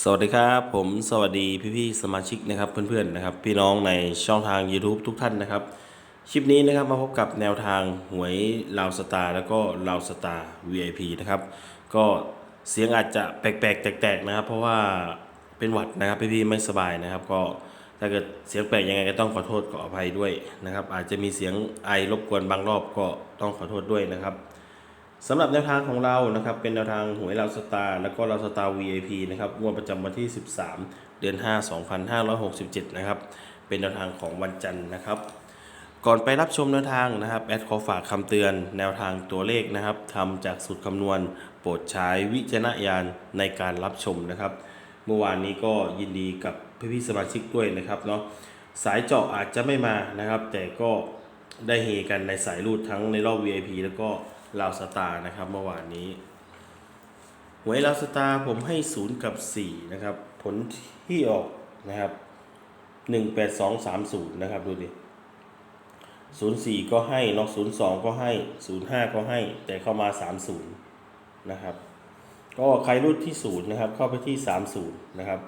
สวัสดีครับผมสวัสดีพี่ๆสมาชิกนะครับเพื่อนๆนะครับ พี่น้องในช่องทาง YouTube ทุกท่านนะครับคลิปนี้นะครับมาพบกับแนวทางหวยลาวสตาร์แล้วก็ลาวสตาร์ VIP นะครับก็เสียงอาจจะแปลกๆแตกๆนะครับ เพราะว่าเป็นหวัดนะครับพี่ๆไม่สบายนะครับ ก็ถ้าเกิดเสียงแปลกยังไงก็ต้องขอโทษขออภัยด้วยนะครับ อาจจะมีเสียงไอรบกวนบางรอบก็ต้องขอโทษด้วยนะครับ สำหรับแนวทางของเรานะครับเป็นแนวทางหวยเราสตาร์แล้วก็เราสตาร์ VIP นะครับงวดประจำวันที่ 13 เดือน 5 2567 นะครับ เป็นแนวทางของวันจันทร์นะครับ ก่อนไปรับชมแนวทางนะครับแอดขอฝากคำเตือนแนวทางตัวเลขนะครับทำจากสูตรคำนวณ โปรดใช้วิจารณญาณในการรับชมนะครับ เมื่อวานนี้ก็ยินดีกับพี่ๆสมาชิกด้วยนะครับเนาะสายเจาะอาจจะไม่มานะครับ แต่ก็ได้เฮกันในสายรูดทั้งในรอบ VIP แล้วก็ ลาวสตาร์นะครับเมื่อวานนี้หวยลาวสตาร์ผมให้0กับ4นะครับ ผลที่ออกนะครับ18230นะครับดูดิ04ก็ให้เนอก02ก็ให้05ก็ให้ แต่เข้ามา30นะครับ ก็ใครรุ่นที่0นะครับ เข้าไปที่30นะครับ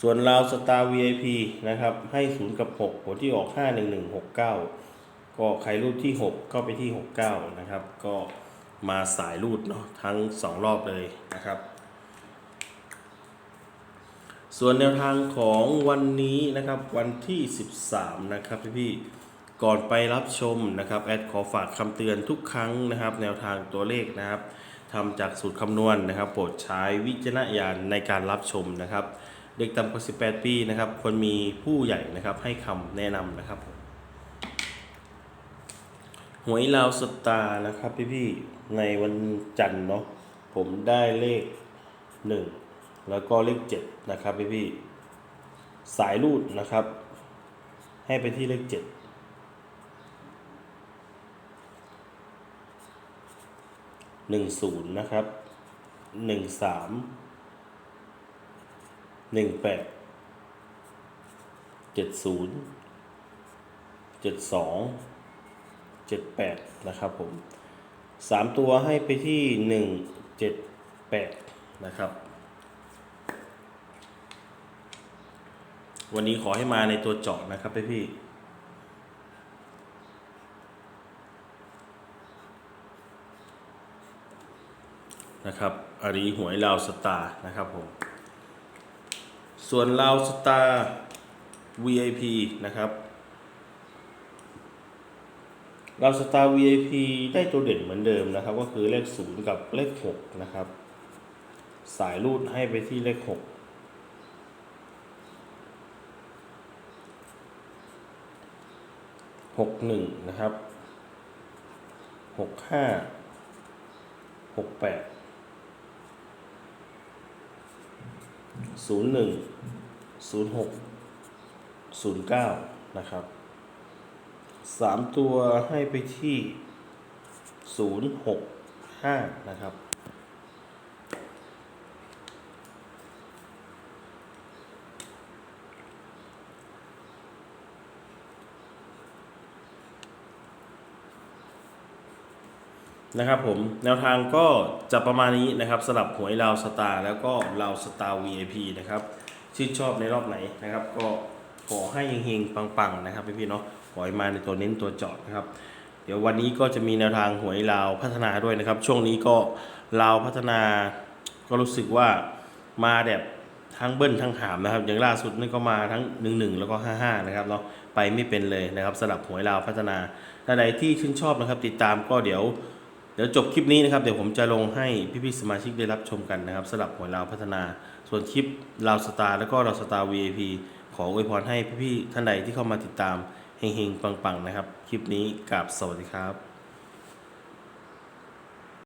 ส่วนลาวสตาร์ VIP นะครับ ให้0กับ6ผลที่ออก51169ก็ ก็ใครรูดที่ 6 ก็ไปที่ 69 นะครับ ก็มาสายรูดเนาะทั้ง 2 รอบเลยนะครับ ส่วนแนวทางของวันนี้นะครับวันที่ 13 นะครับพี่ๆก่อนไปรับชมนะครับแอดขอฝากคำเตือนทุกครั้งนะครับ แนวทางตัวเลขนะครับทำจากสูตรคำนวณนะครับ โปรดใช้วิจารณญาณในการรับชมนะครับ เด็กต่ำกว่า 18 ปีนะครับควรมีผู้ใหญ่นะครับให้คำแนะนำนะครับผม หวยลาวสตาร์นะครับพี่พี่ในวันจันทร์เนาะผมได้เลขหนึ่งแล้วก็เลขเจ็ดนะครับพี่พี่สายรูดนะครับ ให้ไปที่เลขเจ็ดหนึ่งศูนย์นะครับหนึ่งสามหนึ่งแปดเจ็ดศูนย์เจ็ดสอง เจ็ดแปดนะครับผมสามตัวให้ไปที่หนึ่งเจ็ดแปดนะครับ วันนี้ขอให้มาในตัวเจาะนะครับพี่พี่นะครับอารีหวยลาวสตาร์นะครับผม ส่วนลาวสตาร์ VIP นะครับ เราสตาร์ VIP ได้ตัวเด่นเหมือนเดิมนะครับ ก็คือเลข 0 กับเลข 6 นะครับ สายรูดให้ไปที่เลข6 6 1นะครับ6 5 6 8 0 1 0 6 0 9นะครับ สามตัวให้ไปที่ศูนย์หกห้านะครับ นะครับผม แนวทางก็จะประมาณนี้นะครับสำหรับหวยลาวสตาร์แล้วก็ลาวสตาร์ VIP นะครับชื่นชอบในรอบไหนนะครับ ก็ขอให้เฮงๆ ปัง ๆ นะครับพี่ๆเนาะ ขอให้มาในตัวเน้นตัวเจอดนะครับ เดี๋ยววันนี้ก็จะมีแนวทางหวยลาวพัฒนาด้วยนะครับ ช่วงนี้ก็ลาวพัฒนาก็รู้สึกว่ามาแบบทั้งเบิ้ลทั้งหามนะครับ อย่างล่าสุดนี่ก็มาทั้ง 1 1 แล้วก็ 55 นะครับเนาะไปไม่เป็นเลยนะครับสำหรับหวยลาวพัฒนาท่านใดที่ชื่นชอบนะครับ ติดตามก็เดี๋ยว เดี๋ยวจบคลิปนี้นะครับ เดี๋ยวผมจะลงให้พี่ๆสมาชิกได้รับชมกันนะครับสำหรับหวยลาวพัฒนา ส่วนคลิปลาวสตาร์แล้วก็ลาวสตาร์ VIP ขออวยพรให้พี่ๆท่านใดที่เข้ามาติดตาม เฮงๆ ปังๆ นะครับ คลิปนี้กราบสวัสดีครับ